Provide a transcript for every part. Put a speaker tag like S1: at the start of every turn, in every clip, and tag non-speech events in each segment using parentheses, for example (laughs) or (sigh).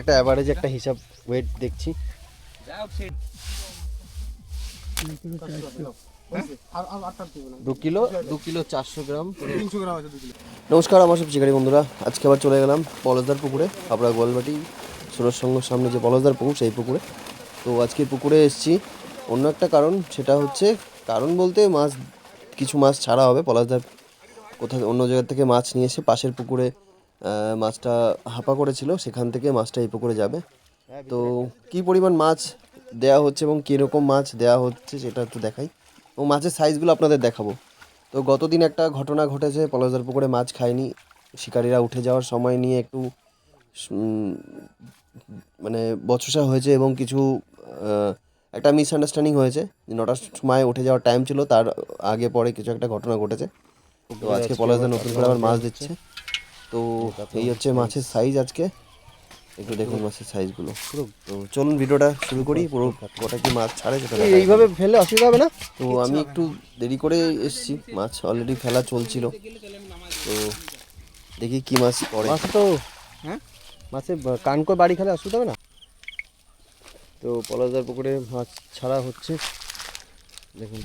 S1: একটা অ্যাভারেজ একটা হিসাব ওয়েট দেখছি। দু কিলো দু কিলো চারশো গ্রাম। নমস্কার, আমার সব শিকারি বন্ধুরা। আজকে আবার চলে গেলাম পলসদার পুকুরে। আমরা গোয়ালবাটি সুরজ সঙ্গর সামনে যে পলসদার পুকুর, সেই পুকুরে। তো আজকে পুকুরে এসেছি। অন্য একটা কারণ, সেটা হচ্ছে কারণ বলতে মাছ, কিছু মাছ ছাড়া হবে। পলাশদার কোথাও অন্য জায়গা থেকে মাছ নিয়ে এসে পাশের পুকুরে মাছটা হাঁপা করেছিল সেখান থেকে মাছটা এই পুকুরে যাবে। তো কি পরিমাণ মাছ দেয়া হচ্ছে এবং কীরকম মাছ দেয়া হচ্ছে সেটা একটু দেখাই। এবং মাছের সাইজগুলো আপনাদের দেখাবো। তো গতদিন একটা ঘটনা ঘটেছে পলাশদার পুকুরে মাছ খায়নি। শিকারীরা উঠে যাওয়ার সময় নিয়ে একটু মানে বচসা হয়েছে এবং কিছু একটা মিসআন্ডারস্ট্যান্ডিং হয়েছে। যে নটার সময় উঠে যাওয়ার টাইম ছিল তার আগে পরে কিছু একটা ঘটনা ঘটেছে। তো আজকে পলাশদা নতুন করে আবার মাছ দিচ্ছে। তো এই হচ্ছে মাছের সাইজ আজকে। একটু দেখুন মাছের সাইজগুলো তো চলুন ভিডিওটা শুরু করি পুরো কটা কি মাছ ছাড়ে সেটা।
S2: এইভাবে ফেলে অসুবিধা হবে না?
S1: তো আমি একটু দেরি করে এসেছি মাছ অলরেডি ফেলা চলছিল। তো দেখি কি মাছ পড়ে।
S2: মাছ তো হ্যাঁ? মাছে করে বাড়ি খেলে অসুবিধা হবে না? তো পলাশদার পুকুরে মাছ ছাড়া হচ্ছে। দেখুন।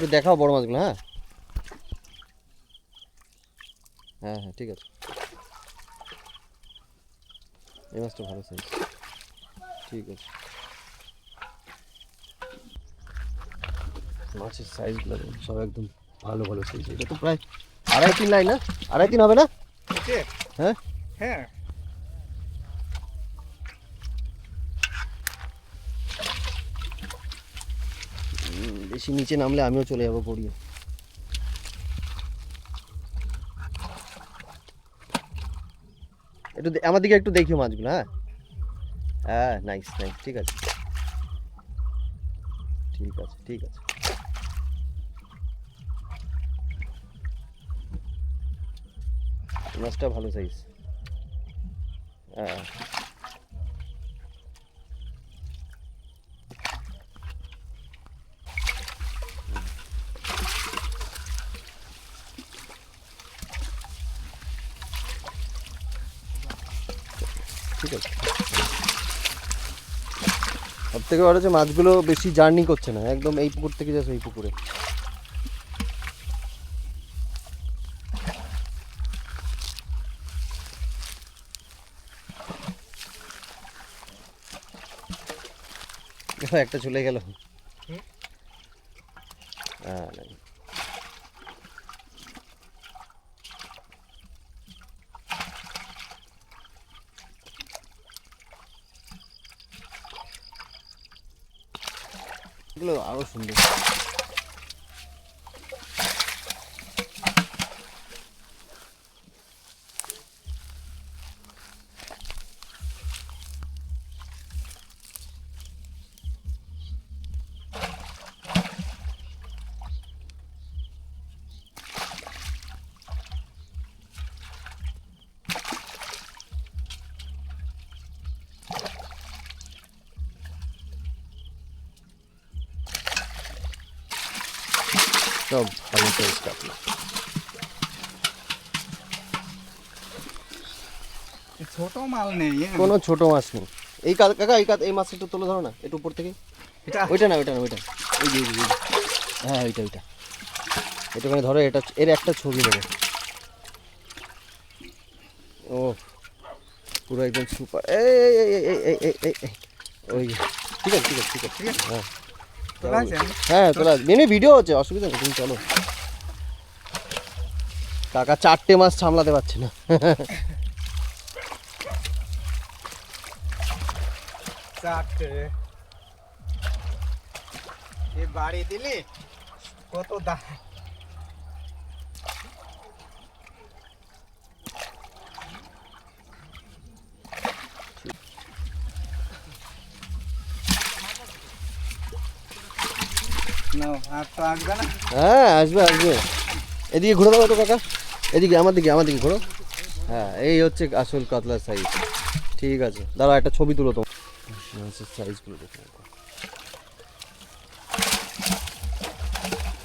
S2: একটু দেখাও বড় মাছগুলো হ্যাঁ? হ্যাঁ হ্যাঁ ঠিক আছে। এই মাছটা ভালো সাইজ ঠিক আছে। মাছের সাইজগুলো সব একদম ভালো ভালো সাইজ এটা তো প্রায় আড়াই তিন লাইন না? আড়াই তিন হবে না? হ্যাঁ?
S3: হ্যাঁ।
S1: বেশি নিচে নামলে আমিও চলে যাব গড়িয়ে। একটু আমার দিকে একটু দেখিও মাছগুলো হ্যাঁ? হ্যাঁ নাইস নাইস ঠিক আছে। ঠিক আছে ঠিক আছে। মাছটা ভালো সাইজ হ্যাঁ। ঠিক আছে। সব থেকে বড় হচ্ছে মাছগুলো বেশি জার্নি করছে না একদম এই পুকুর থেকে যাচ্ছে এই পুকুরে। (laughs) একটা চলে গেল। হ্যাঁ এগুলো আরও সুন্দর। সব ভালো সাইজ কোনো ছোট মাছ নেই। এই কাকা এই এই মাছ একটু তুলে ধরো না একটু উপর থেকে। ওইটা না ওইটা না ওইটা। ওই যে হ্যাঁ ওইটা ওইটা। এটা মানে ধরো এটা এর একটা ছবি নেবে ও পুরো একদম সুপার। এই এই এই এই এই এই ওই ঠিক আছে ঠিক আছে ঠিক আছে।
S3: ঠিক আছে।
S1: হ্যাঁ। হ্যাঁ তোলা মেনে ভিডিও হচ্ছে অসুবিধা নেই তুমি চলো। কাকা চারটে মাস সামলাতে পারছে না।
S3: চারটে। এ বাড়ি দিলি? কত দাম
S1: হ্যাঁ আসবে আসবে। এদিকে ঘুরে দাও তো কাকা। এদিকে আমার দিকে আমার দিকে ঘোরো। হ্যাঁ এই হচ্ছে আসল কাতলার সাইজ ঠিক আছে। দাঁড়া একটা ছবি তুলো তো সাইজগুলো দেখে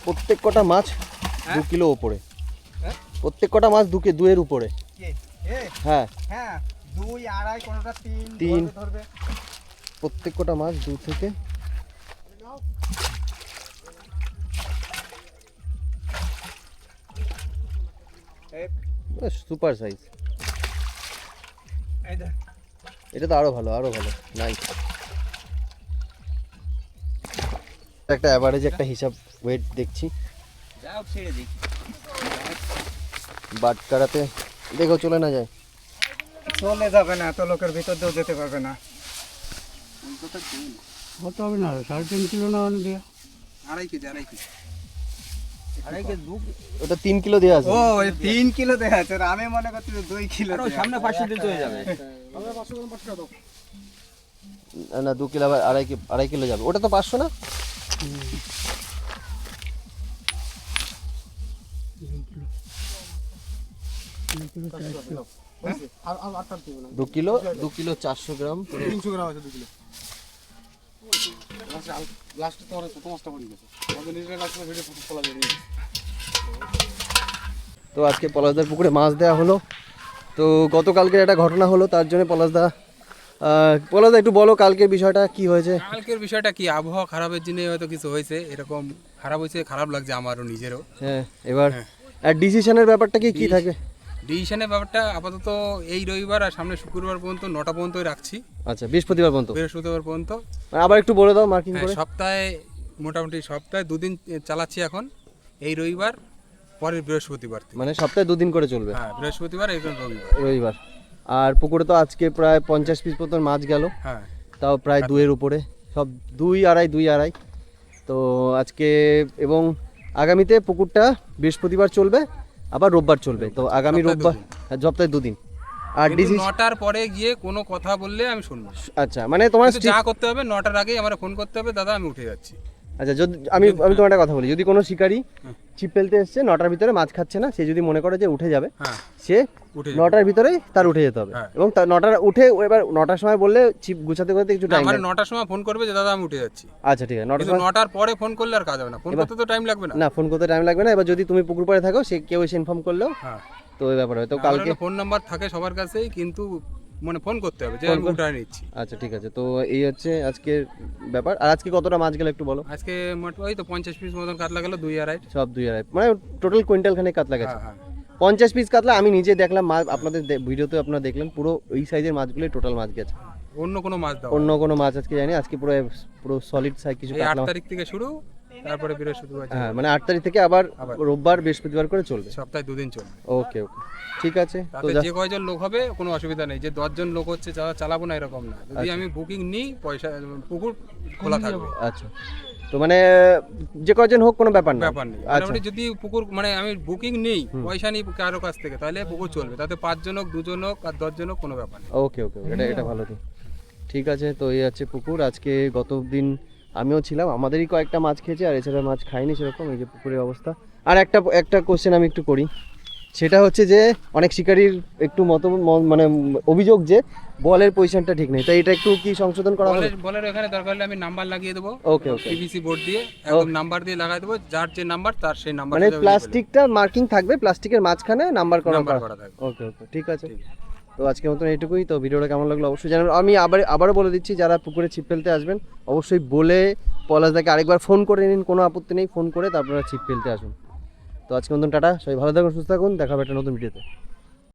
S1: প্রত্যেক কটা মাছ দু হ্যাঁ? কিলো ওপরে
S3: হ্যাঁ?
S1: প্রত্যেক কটা মাছ দুকে দুয়ের উপরে। হ্যাঁ।
S3: হ্যাঁ দুই আড়াই কোনোটা তিন
S1: তিন। প্রত্যেক কটা মাছ দু থেকে সুপার সাইজ এটা তো আরও ভালো আরও ভালো। নাইস একটা অ্যাভারেজ একটা হিসাব ওয়েট দেখছি।
S3: যাও ছেড়ে
S1: বাটকারাতে দেখো চলে না যায়।
S3: চলে যাবে না এত লোকের ভিতর দিয়েও যেতে পারবে না।
S4: হতে হবে না সাড়ে তিন কিলো না
S3: আড়াই কেজি আড়াই কেজি।
S1: ওটা তিন কিলো দেওয়া আছে।
S3: ও তিন কিলো যাচ্ছে আর আমি মনে করছি দুই কিলো সামনে পাঁচশো দিন চলে যাবে।
S1: না, না দু কিলো আবার আড়াই আড়াই কিলো যাবে। ওটা তো পাঁচশো না? দু কিলো দু কিলো চারশো গ্রাম।
S2: তিনশো গ্রাম আছে দু কিলো।
S1: তো আজকে পলাশদার পুকুরে মাছ দেওয়া হলো। তো গতকালকে একটা ঘটনা হলো তার জন্য পলাশদা পলাশদা একটু বলো কালকের বিষয়টা কি হয়েছে?
S5: কালকের বিষয়টা কি? আবহাওয়া খারাপের জন্য হয়তো কিছু হয়েছে। এরকম খারাপ হয়েছে খারাপ লাগছে আমারও নিজেরও।
S1: হ্যাঁ এবার আর ডিসিশনের ব্যাপারটা কি কি থাকে?
S5: ডিসিশনের ব্যাপারটা আপাতত এই রবিবার আর সামনে শুক্রবার পর্যন্ত নটা পর্যন্তই রাখছি।
S1: আচ্ছা বৃহস্পতিবার পর্যন্ত?
S5: বৃহস্পতিবার পর্যন্ত।
S1: আবার একটু বলে দাও মার্কিং
S5: হ্যাঁ,
S1: করে।
S5: সপ্তাহে মোটামুটি সপ্তাহে দুদিন চালাচ্ছি এখন এই রবিবার পরের বৃহস্পতিবার
S1: মানে সপ্তাহে দুদিন করে চলবে?
S5: হ্যাঁ বৃহস্পতিবার এই রবিবার।
S1: রবিবার। আর পুকুরে তো আজকে প্রায় পঞ্চাশ পিস মতন মাছ গেল।
S5: হ্যাঁ।
S1: তাও প্রায় দুইয়ের উপরে। সব দুই আড়াই দুই আড়াই। তো আজকে এবং আগামীতে পুকুরটা বৃহস্পতিবার চলবে। আবার রোববার চলবে। তো আগামী রোববার হ্যাঁ, সপ্তাহে দুদিন। আর ডিসি
S5: নটার পরে গিয়ে কোনো কথা বললে আমি শুনব।
S1: আচ্ছা মানে তোমার
S5: যা করতে হবে নটার আগেই আমার ফোন করতে হবে দাদা আমি উঠে যাচ্ছি।
S1: আচ্ছা যদি আমি আমি তোমার একটা কথা বলি। যদি কোনো শিকারী ছিপ ফেলতে এসছে নটার ভিতরে মাছ খাচ্ছে না সে যদি মনে করে যে উঠে যাবে
S5: হ্যাঁ।
S1: সে নটার ভিতরেই তার উঠে যেতে হবে।
S5: হ্যাঁ।
S1: এবং তার নটার উঠে এবার নটার সময় বললে ছিপ গুছাতে করতে কিছু টাইম
S5: আমার নটার সময় ফোন করবে যে দাদা আমি উঠে যাচ্ছি।
S1: আচ্ছা ঠিক আছে নটার সময়
S5: নটার পরে ফোন করলে আর কাজ হবে না। ফোন করতে তো টাইম লাগবে না।
S1: না ফোন করতে টাইম লাগবে না। এবার যদি তুমি পুকুর পাড়ে থাকো সে কেউ এসে ইনফর্ম করলেও
S5: হ্যাঁ।
S1: তো ওই ব্যাপার তো কালকে
S5: ফোন নাম্বার থাকে সবার কাছেই কিন্তু মানে ফোন করতে হবে যে আমি উঠায় নিচ্ছি।
S1: আচ্ছা ঠিক আছে। তো এই হচ্ছে আজকের ব্যাপার। আর আজকে কতটা মাছ গেল একটু বলো?
S5: আজকে মোট ওই তো পঞ্চাশ পিস মতন কাতলা গেল দুই আড়াই।
S1: সব দুই আড়াই। মানে টোটাল কুইন্টাল খানে কাতলা গেছে।
S5: হ্যাঁ হ্যাঁ।
S1: পঞ্চাশ পিস কাতলা আমি নিজে দেখলাম মাছ আপনাদের ভিডিওতে আপনারা দেখলেন পুরো এই সাইজের মাছগুলোই টোটাল মাছ গেছে।
S5: অন্য কোনো মাছ দাও
S1: অন্য কোনো মাছ আজকে জানি আজকে পুরো পুরো সলিড সাইজ কিছু কাতলা
S5: তারিখ থেকে শুরু তারপরে বৃহস্পতিবার
S1: হ্যাঁ মানে আট তারিখ থেকে আবার। রোববার বৃহস্পতিবার করে চলবে?
S5: সপ্তাহে দুদিন চলবে।
S1: ওকে ওকে। ঠিক আছে তো যে
S5: কয়জন লোক হবে কোনো অসুবিধা নেই। যে দশজন লোক হচ্ছে যারা চালাবো না এরকম না। যদি আমি বুকিং নিই পয়সা পুকুর খোলা থাকবে।
S1: আচ্ছা। তো মানে যে কজন হোক কোনো ব্যাপার না।
S5: ব্যাপার নেই।
S1: আচ্ছা।
S5: মোটামুটি যদি পুকুর মানে আমি বুকিং নেই পয়সা নিই কারও কাছ থেকে তাহলে পুকুর চলবে। তাতে পাঁচজন হোক দুজন হোক আর দশজন হোক কোনো ব্যাপার নেই।
S1: ওকে ওকে এটা এটা ভালো ঠিক আছে তো এই আছে পুকুর। আজকে গত দিন আমিও ছিলাম আমাদেরই কয়েকটা মাছ খেয়েছে আর এছাড়া মাছ খাইনি সেরকম এই যে পুকুরের অবস্থা। আর একটা একটা কোশ্চেন আমি একটু করি। সেটা হচ্ছে যে অনেক শিকারীর একটু মত মানে অভিযোগ যে বলের পজিশনটা ঠিক নেই। তাই এটা একটু কি সংশোধন করা হবে?
S5: বলের এখানে দরকার হলে আমি নাম্বার লাগিয়ে দেবো।
S1: ওকে ওকে
S5: পিভিসি বোর্ড দিয়ে একদম নাম্বার দিয়ে লাগাই দেবো যার যে নাম্বার তার সেই নাম্বার
S1: মানে প্লাস্টিকটা মার্কিং থাকবে প্লাস্টিকের মাঝখানে নাম্বার করা
S5: থাকবে।
S1: ওকে ওকে ঠিক আছে। তো আজকের মতন এটুকুই তো ভিডিওটা কেমন লাগল অবশ্যই জানাবেন। আমি আবার, আবারও বলে দিচ্ছি, যারা পুকুরে ছিপ ফেলতে আসবেন, অবশ্যই বলে পলাশদাকে আরেকবার ফোন করে নিন, কোনো আপত্তি নেই, ফোন করে তারপরে ছিপ ফেলতে আসুন। তো আজকের মতন টাটা, সবাই ভালো থাকুন, সুস্থ থাকুন, দেখা হবে একটা নতুন ভিডিওতে।